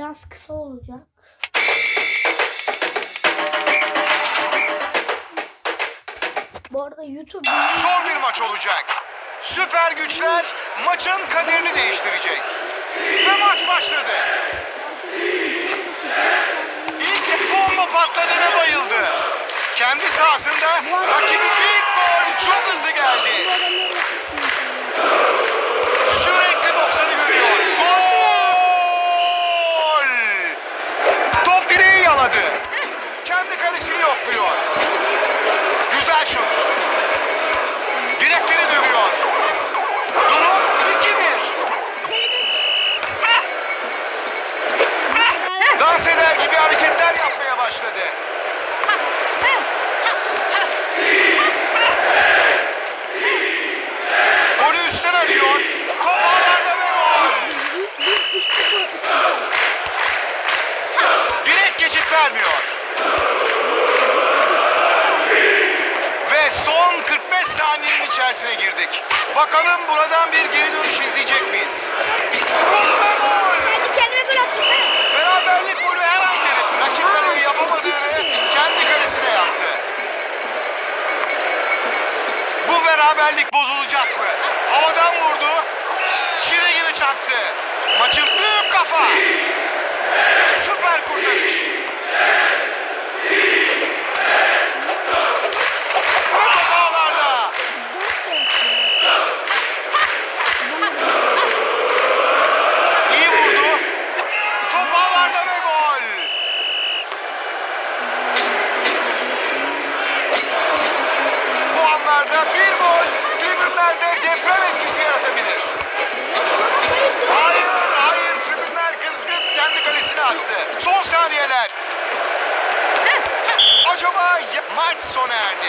biraz kısa olacak. Bu arada YouTube Zor bir maç olacak. Süper güçler maçın kaderini değiştirecek. Ve maç başladı. İlk bomba patladı ve bayıldı. Kendi sahasında rakibin ilk gol çok hızlı geldi. İçerisine girdik. Bakalım buradan bir geri dönüş izleyecek miyiz? Beraberlik golü her an gelip rakip kaleyi yapamadığını kendi kalesine yaptı. Bu beraberlik bozulacak mı? Havadan vurdu. Çivi gibi çaktı. Maçın büyük kafa. Süper kurtarış. Sona erdi.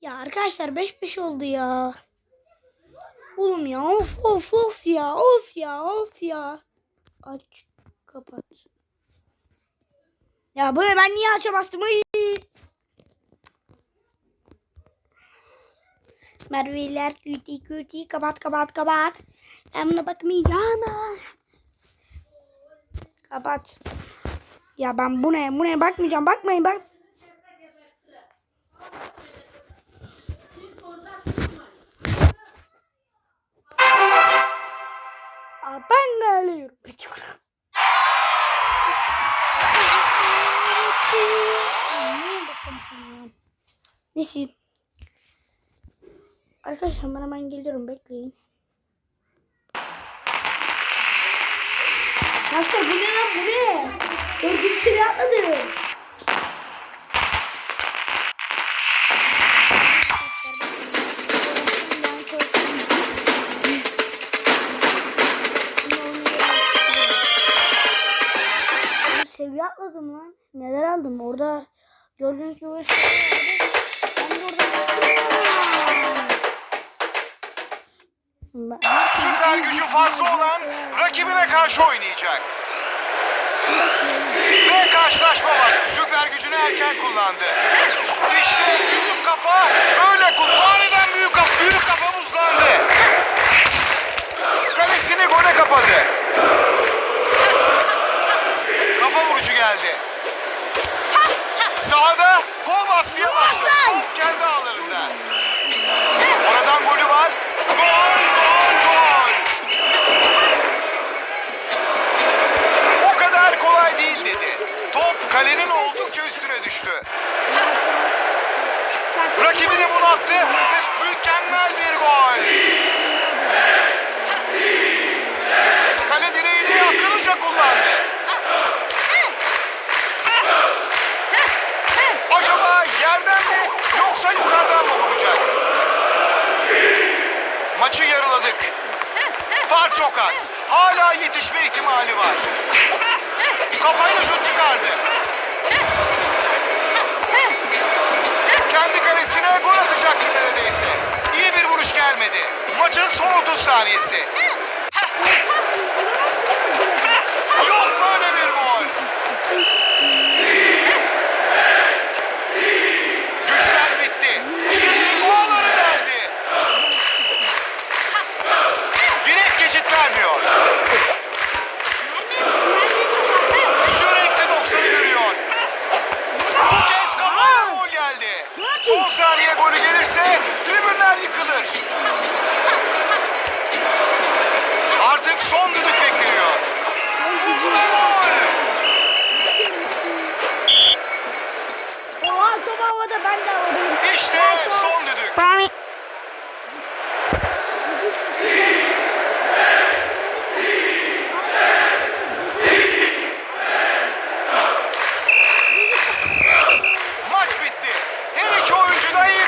Ya arkadaşlar 5-5 oldu ya. Oğlum ya of of of ya of ya of ya. Aç kapat. Ya bu ne ben niye aça bastım? Ay. Merve'ler küti küti kapat kapat kapat. Ben buna bakmayacağım. Kapat. Ya ben bu ne bu ne bakmayacağım bakmayın bak. Aa, ben de alıyorum. Peki. Neyse. Arkadaşlar ben hemen geliyorum bekleyin. Arkadaşlar bu ne lan bu ne? Dördüncü seviye atladım. Oğlum seviye atladım lan. Neler aldım? Orada gördüğünüz gibi şeyler. Ben de orada Süper gücü fazla olan rakibine karşı oynayacak. Ve karşılaşma var. Süper gücünü erken kullandı. İşte büyük kafa öyle kullandı. Aniden büyük kafa, büyük kafa buzlandı. Kalesini gole kapadı. Kafa vuruşu geldi. Sağda gol baskıya başladı. Top kendi ağlarında. Oradan golü var. Gol, gol. Dedi. Top kalenin oldukça üstüne düştü. Rakibini bunalttı ve mükemmel bir gol. Kale direğini akıllıca kullandı. Acaba yerden mi yoksa yukarıdan mı vuracak? Maçı yarıladık. Fark çok az. Hala yetişme ihtimali var. Kafayla şut çıkardı. Kendi kalesine gol atacaktı neredeyse. İyi bir vuruş gelmedi. Maçın son 30 saniyesi.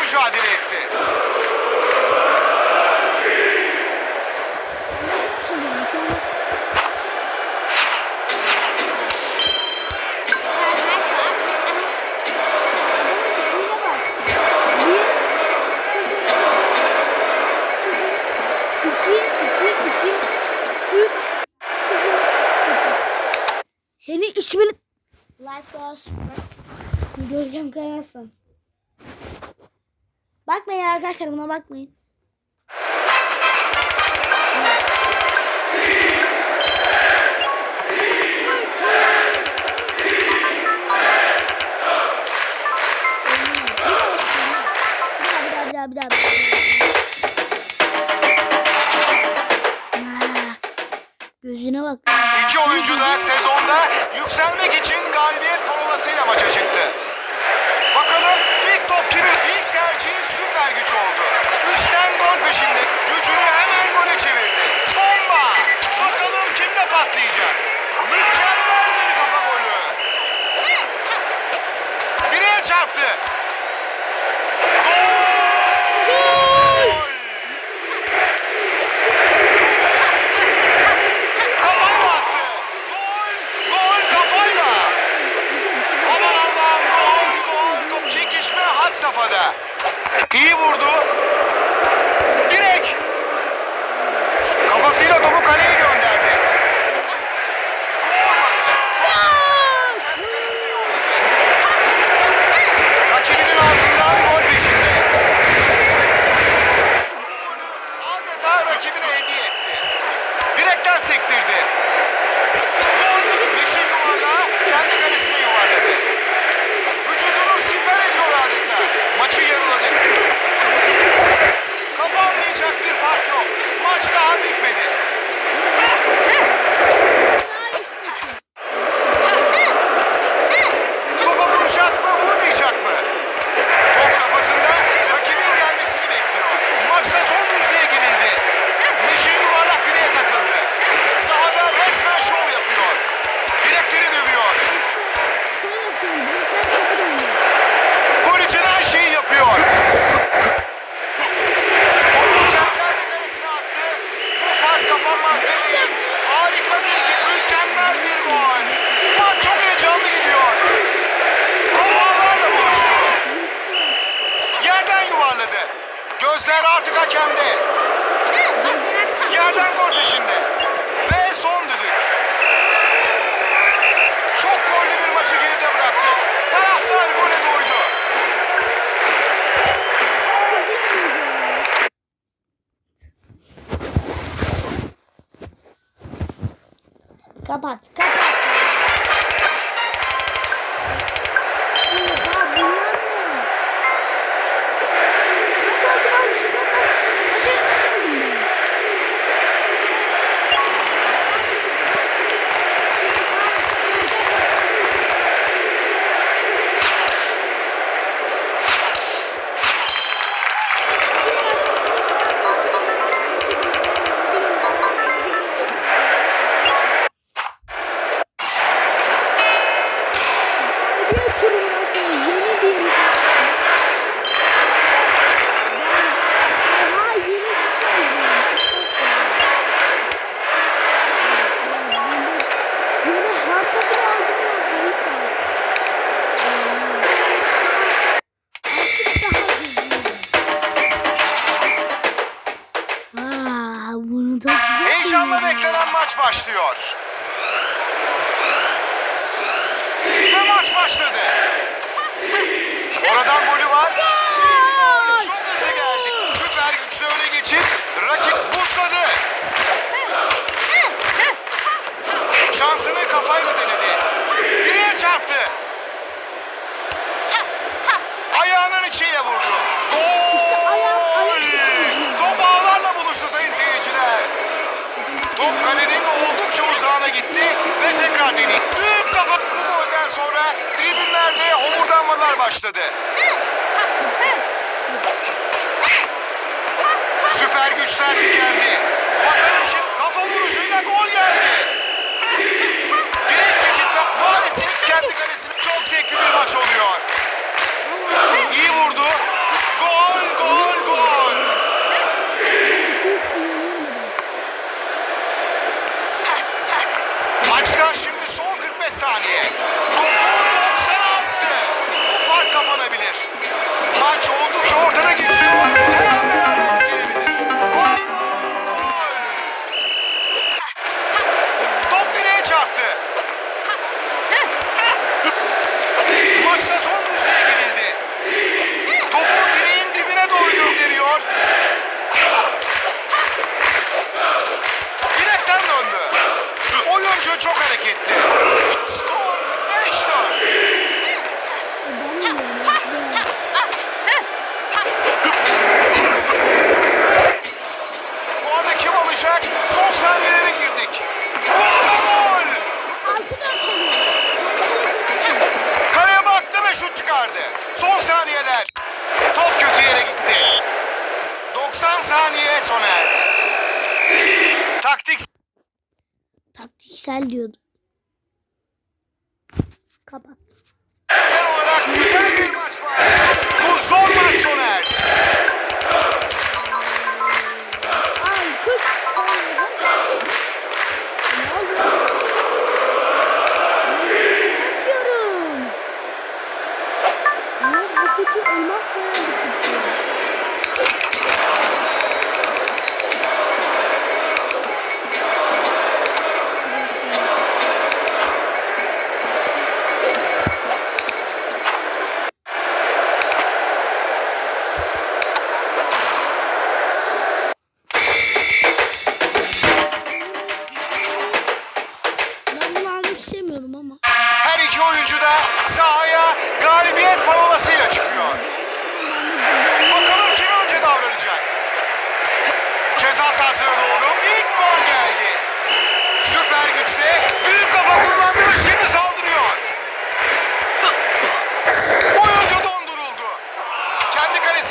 Mücadele etti. Senin ismin Like us. Göreceğim kayarsan. Bakmayın arkadaşlar buna bakmayın. Gözüne bak. İki oyuncu da sezonda yükselmek için galibiyet parolasıyla maça çıktı. Bakalım ilk top kimin? İlk tercihi süper güç oldu. Üstten gol peşinde. Gücünü hemen gole çevirdi. Bomba! Bakalım kimde patlayacak? Mükemmel bir kafa golü. Direğe çarptı. Gol! Kafayla attı. Gol! Gol kafayla. Aman Allah'ım gol gol gol. Çekişme had safhada. İyi vurdu. Direk. Kafasıyla topu kaleye gönderdi. Rakibinin altından gol peşinde. Adeta rakibine hediye etti. Direkten sektirdi. Gol! Yeşil yuvarlağı kendi kalesine yuvarladı. Vücudunu siper ediyor adeta. Maçı yarıladı. Kapanmayacak bir fark yok. Maç daha bitmedi. Topa vuracak mı, vurmayacak mı? Top kafasında rakibin gelmesini bekliyor. Maçta son düzlüğe girildi. Yeşil yuvarlak direğe takıldı. Sahada resmen şov yapıyor. Direkleri dövüyor. Gol için her şeyi yapıyor. Topu kendi kalesine attı. Bu fark kapanmaz demeyin. Harika bir, mükemmel bir gol. Maç çok heyecanlı gidiyor. Romanlarla buluştu. Yerden yuvarladı. Gözler artık hakemde. Yerden gol peşinde. Ve son düdük. Çok gollü bir maçı geride bıraktı. Taraftar gole doydu. Kapat, kapat. Maç başlıyor. Ve maç başladı. Oradan golü var. Çok hızlı geldi. Süper güçle öne geçip rakip buzladı. Şansını kafayla denedi. Direğe çarptı. Ayağının içiyle vurdu. başladı. Süper güçler tükendi. Bakalım şimdi kafa vuruşuyla gol geldi. Direkt geçit ve maalesef kendi kalesine çok zevkli bir maç oluyor. İyi vurdu. Gol, gol, gol. Maçta şimdi son 45 saniye.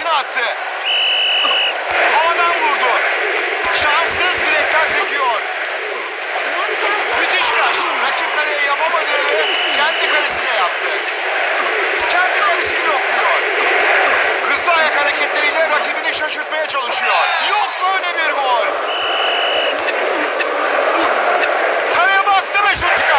dışına attı. Haaland vurdu. Şanssız direkten sekiyor. Müthiş kaç. Rakip kaleye yapamadığını kendi kalesine yaptı. Kendi kalesini yok diyor. Hızlı ayak hareketleriyle rakibini şaşırtmaya çalışıyor. Yok böyle bir gol. Kaleye baktı ve şut çıkar.